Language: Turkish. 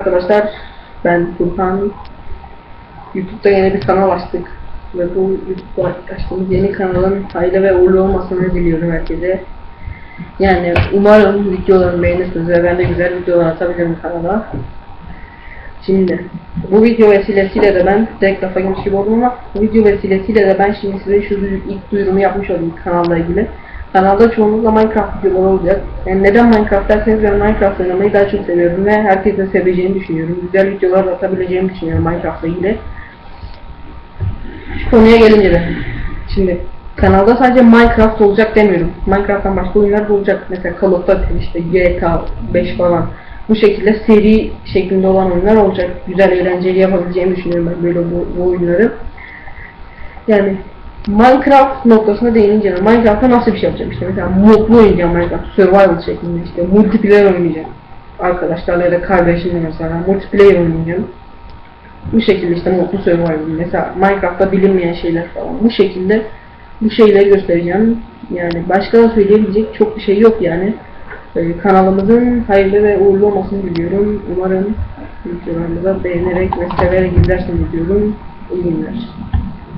Arkadaşlar ben Furkan. YouTube'da yeni bir kanal açtık. Ve bu YouTube'da açtığımız yeni kanalın hayırlı ve uğurlu olmasını diliyorum herkese. Yani umarım videolarımı beğenirsiniz ve ben de güzel videolar atabilirim kanala. Şimdi bu video vesilesiyle de ben direkt lafa girmiş gibi oldum ama bu video vesilesiyle de ben şimdi size şu ilk duyurumu yapmış olayım kanalla ilgili. Kanalda çoğunlukla Minecraft videoları olacak. Yani neden Minecraft derseniz ben Minecraft oynamayı daha çok seviyorum ve herkesin seveceğini düşünüyorum. Güzel videolar da atabileceğimi düşünüyorum Minecraft'la ilgili. Şu konuya gelince de. Şimdi kanalda sadece Minecraft olacak demiyorum. Minecraft'tan başka oyunlar da olacak. Mesela Call of Duty işte GTA 5 falan. Bu şekilde seri şeklinde olan oyunlar olacak. Güzel eğlenceli yapabileceğimi düşünüyorum ben böyle bu, bu oyunları. Yani Minecraft noktasına değinince de Minecraft'ta nasıl bir şey yapacağım? İşte mesela modlu oynayacağım Minecraft. Survival şeklinde işte multiplayer oynayacağım. Arkadaşlarla ya da kardeşimle mesela multiplayer oynayacağım. Bu şekilde işte modlu survival mesela Minecraft'ta bilinmeyen şeyler falan. Bu şekilde bu şeyleri göstereceğim. Yani başka da söyleyebilecek çok bir şey yok yani. Ee, kanalımızın hayırlı ve uğurlu olmasını diliyorum. Umarım videolarımıza beğenerek ve severek izlersiniz diyorum. İyi günler